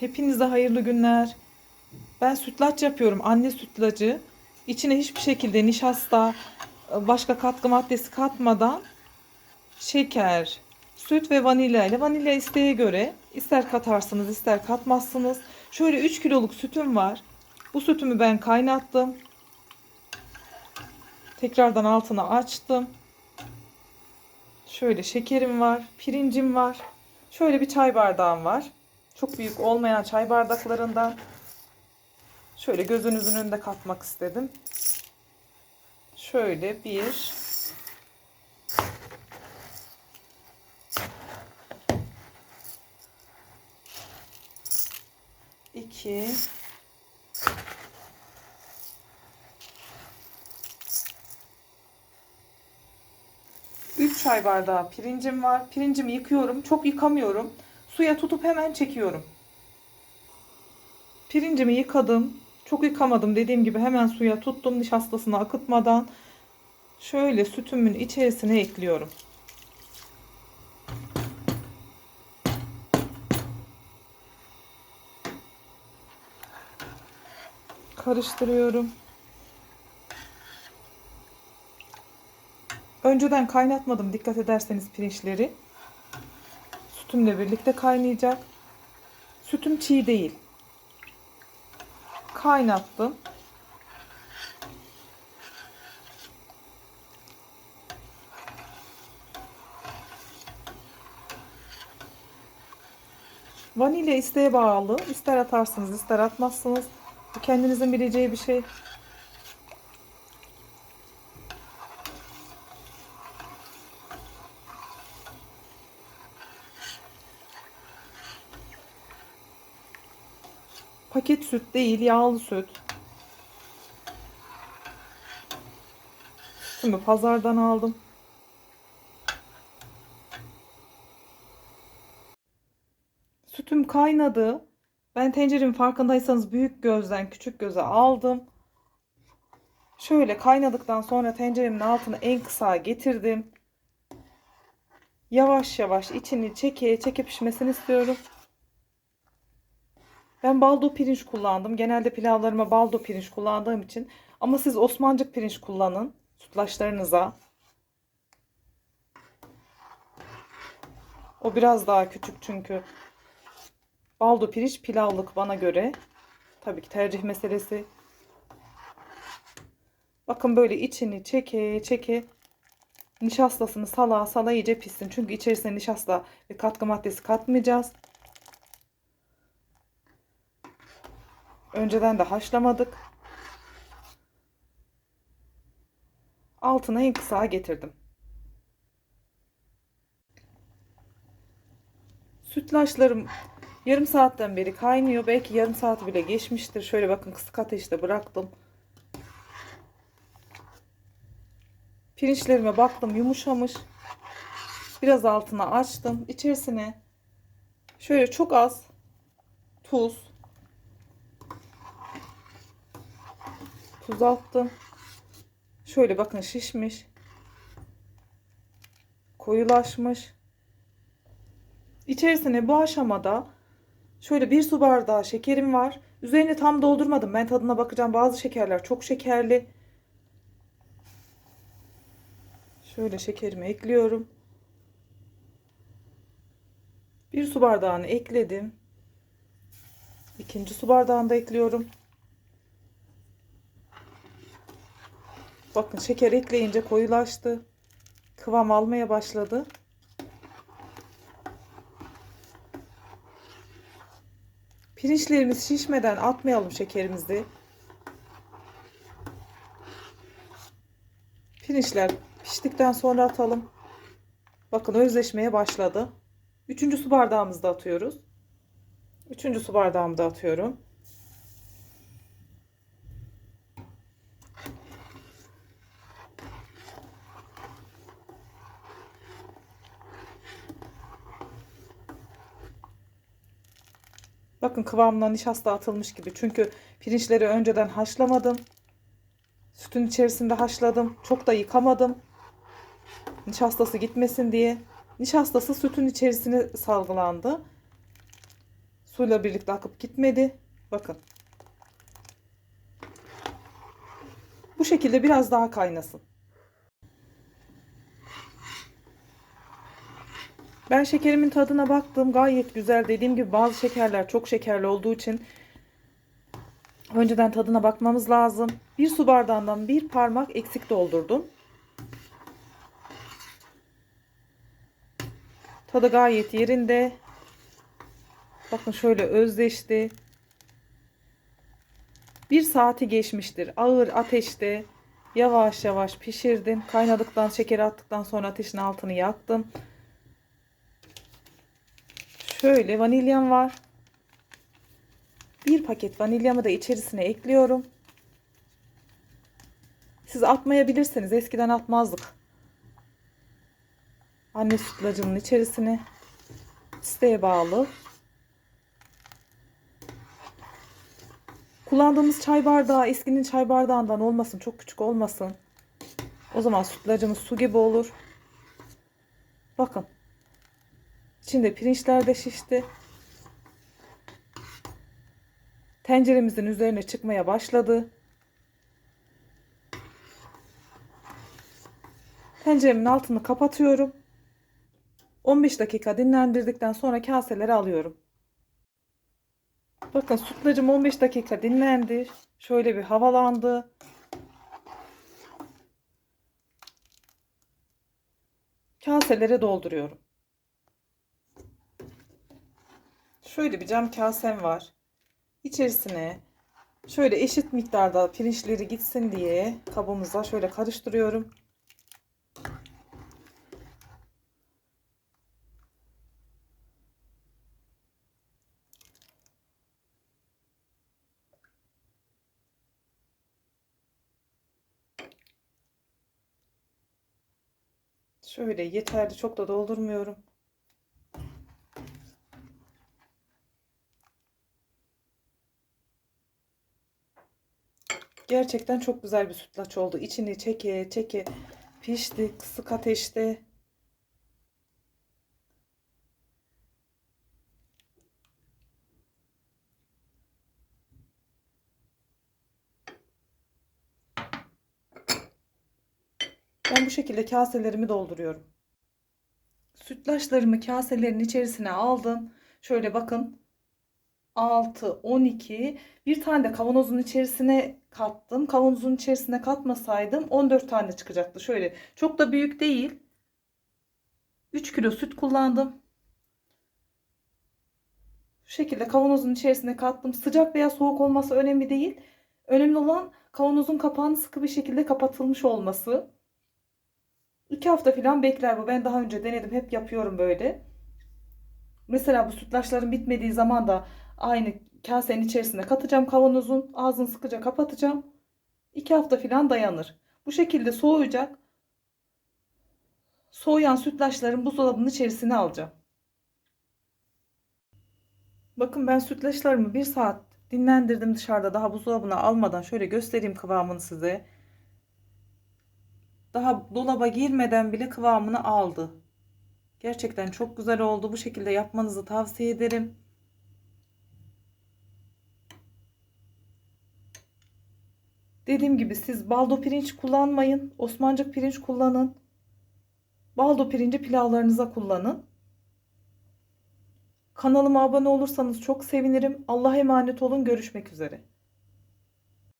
Hepinize hayırlı günler. Ben sütlaç yapıyorum. Anne sütlacı. İçine hiçbir şekilde nişasta, başka katkı maddesi katmadan şeker, süt ve vanilya ile vanilya isteğe göre ister katarsınız ister katmazsınız. Şöyle 3 kiloluk sütüm var. Bu sütümü ben kaynattım. Tekrardan altını açtım. Şöyle şekerim var, pirincim var. Şöyle bir çay bardağım var. Çok büyük olmayan çay bardaklarından. Şöyle gözünüzün önünde katmak istedim. Şöyle bir iki üç çay bardağı pirincim var. Pirincimi yıkıyorum. Çok yıkamıyorum. Suya tutup hemen çekiyorum. Pirincimi yıkadım. Çok yıkamadım. Dediğim gibi hemen suya tuttum nişastasını akıtmadan. Şöyle sütümün içerisine ekliyorum. Karıştırıyorum. Önceden kaynatmadım dikkat ederseniz pirinçleri. Sütümle birlikte kaynayacak. Sütüm çiğ değil. Kaynattım. Vanilya isteğe bağlı. İster atarsınız, ister atmazsınız. Bu kendinizin bileceği bir şey. Paket süt değil, yağlı süt. Şimdi pazardan aldım. Sütüm kaynadı. Ben tenceremin farkındaysanız büyük gözden küçük göze aldım. Şöyle kaynadıktan sonra tenceremin altını en kısa getirdim. Yavaş yavaş içini çeke çeke pişmesini istiyorum. Ben baldo pirinç kullandım. Genelde pilavlarıma baldo pirinç kullandığım için. Ama siz Osmancık pirinç kullanın sütlaçlarınıza. O biraz daha küçük çünkü. Baldo pirinç pilavlık bana göre. Tabii ki tercih meselesi. Bakın böyle içini çeke çeke nişastasını sala sala iyice pişsin. Çünkü içerisine nişasta ve katkı maddesi katmayacağız. Önceden de haşlamadık. Altına en kısa getirdim. Sütlaçlarım yarım saatten beri kaynıyor. Belki yarım saat bile geçmiştir. Şöyle bakın kısık ateşte bıraktım. Pirinçlerime baktım yumuşamış. Biraz altına açtım. İçerisine şöyle çok az tuz, tuz attım. Şöyle bakın şişmiş. Koyulaşmış. İçerisine bu aşamada şöyle bir su bardağı şekerim var. Üzerini tam doldurmadım. Ben tadına bakacağım. Bazı şekerler çok şekerli. Şöyle şekerimi ekliyorum. Bir su bardağını ekledim. İkinci su bardağını da ekliyorum. Bakın şeker ekleyince koyulaştı. Kıvam almaya başladı. Pirinçlerimiz şişmeden atmayalım şekerimizi. Pirinçler piştikten sonra atalım. Bakın özleşmeye başladı. Üçüncü su bardağımızı da atıyoruz. Üçüncü su bardağımı da atıyorum. Bakın kıvamına nişasta atılmış gibi. Çünkü pirinçleri önceden haşlamadım. Sütün içerisinde haşladım. Çok da yıkamadım. Nişastası gitmesin diye. Nişastası sütün içerisine salgılandı. Suyla birlikte akıp gitmedi. Bakın. Bu şekilde biraz daha kaynasın. Ben şekerimin tadına baktım. Gayet güzel. Dediğim gibi bazı şekerler çok şekerli olduğu için önceden tadına bakmamız lazım. Bir su bardağından bir parmak eksik doldurdum. Tadı gayet yerinde. Bakın şöyle özleşti. Bir saati geçmiştir. Ağır ateşte yavaş yavaş pişirdim. Kaynadıktan şekeri attıktan sonra ateşin altını yaktım. Şöyle vanilyam var. Bir paket vanilyamı da içerisine ekliyorum. Siz atmayabilirsiniz. Eskiden atmazdık. Anne sütlacının içerisine. İsteğe bağlı. Kullandığımız çay bardağı eskinin çay bardağından olmasın. Çok küçük olmasın. O zaman sütlacımız su gibi olur. Bakın. İçinde pirinçler de şişti. Tenceremizin üzerine çıkmaya başladı. Tenceremin altını kapatıyorum. 15 dakika dinlendirdikten sonra kaselere alıyorum. Bakın sütlacım 15 dakika dinlendi. Şöyle bir havalandı. Kaselere dolduruyorum. Şöyle bir cam kasem var. İçerisine şöyle eşit miktarda pirinçleri gitsin diye kabımıza şöyle karıştırıyorum. Şöyle yeterli çok da doldurmuyorum. Gerçekten çok güzel bir sütlaç oldu. İçini çeke çeke pişti kısık ateşte. Ben bu şekilde kaselerimi dolduruyorum. Sütlaçlarımı kaselerin içerisine aldım. Şöyle bakın. 6, 12. Bir tane de kavanozun içerisine kattım. Kavanozun içerisine katmasaydım 14 tane çıkacaktı. Şöyle çok da büyük değil. 3 kilo süt kullandım. Şu şekilde kavanozun içerisine kattım. Sıcak veya soğuk olması önemli değil. Önemli olan kavanozun kapağının sıkı bir şekilde kapatılmış olması. 2 hafta falan bekler bu. Ben daha önce denedim. Hep yapıyorum böyle. Mesela bu sütlaçların bitmediği zaman da aynı kasenin içerisine katacağım kavanozun. Ağzını sıkıca kapatacağım. 2 hafta falan dayanır. Bu şekilde soğuyacak. Soğuyan sütlaçların buzdolabının içerisine alacağım. Bakın ben sütlaçlarımı 1 saat dinlendirdim dışarıda daha buzdolabına almadan. Şöyle göstereyim kıvamını size. Daha dolaba girmeden bile kıvamını aldı. Gerçekten çok güzel oldu. Bu şekilde yapmanızı tavsiye ederim. Dediğim gibi siz baldo pirinç kullanmayın. Osmancık pirinç kullanın. Baldo pirinci pilavlarınıza kullanın. Kanalıma abone olursanız çok sevinirim. Allah'a emanet olun. Görüşmek üzere.